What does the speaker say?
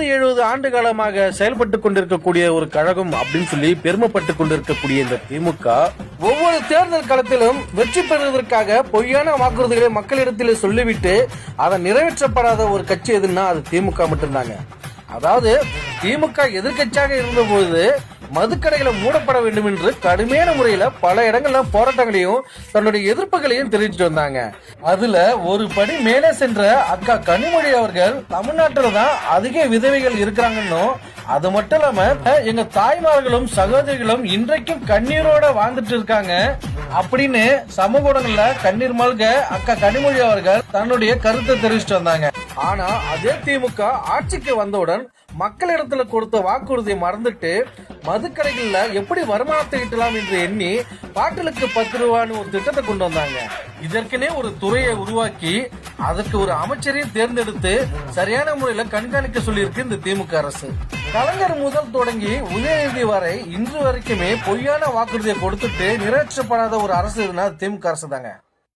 கடந்த எழுபது ஆண்டு காலமாக செயல்பட்டு கொண்டிருக்கக்கூடிய ஒரு கழகம் அப்படின்னு சொல்லி பெருமைப்பட்டு கொண்டிருக்கக்கூடிய இந்த திமுக ஒவ்வொரு தேர்தல் களத்திலும் வெற்றி பெறுவதற்காக பொய்யான வாக்குறுதிகளை மக்களிடத்தில் சொல்லிவிட்டு அதை நிறைவேற்றப்படாத ஒரு கட்சி எதுன்னா அது திமுக மட்டும்தாங்க. அதாவது திமுக எதிர்க்கட்சியாக இருந்தபோது மதுக்கடைகளை மூடப்பட வேண்டும் என்று கடுமையான முறையில பல இடங்கள்ல போராட்டங்களையும் தன்னுடைய எதிர்ப்புகளையும் தெரிவிச்சுட்டு வந்தாங்க. அதுல ஒரு படி மேலே சென்ற அக்கா கனிமொழி அவர்கள் தமிழ்நாட்டில் தான் அதிக விதவைகள் இருக்கிறாங்கன்னும் அது மட்டும் இல்லாம எங்க தாய்மார்களும் சகோதரிகளும் இன்றைக்கும் கண்ணீரோட வாழ்ந்துட்டு இருக்காங்க அப்படின்னு சமூக ஊடகங்கள்ல கண்ணீர் மல்க அக்கா கனிமொழி அவர்கள் தன்னுடைய கருத்தை தெரிவிச்சுட்டு வந்தாங்க. ஆனா அதே திமுக ஆட்சிக்கு வந்தவுடன் மக்களிடத்துல கொடுத்த வாக்குறுதியை மறந்துட்டு மதுக்கடைகள்ல எப்படி வருமானத்தை ஈட்டலாம் என்று எண்ணி பாட்டிலுக்கு பத்து ரூபான்னு ஒரு திட்டத்தை கொண்டு வந்தாங்க. இதற்கனே ஒரு துறையை உருவாக்கி அதற்கு ஒரு அமைச்சரையும் தேர்ந்தெடுத்து சரியான முறையில கண்காணிக்க சொல்லியிருக்கு இந்த திமுக அரசு. கலைஞர் முதல் தொடங்கி உதயநிதி வரை இன்று வரைக்குமே பொய்யான வாக்குறுதியை கொடுத்துட்டு நிறைவேற்றப்படாத ஒரு அரசு இதுனா திமுக அரசு தாங்க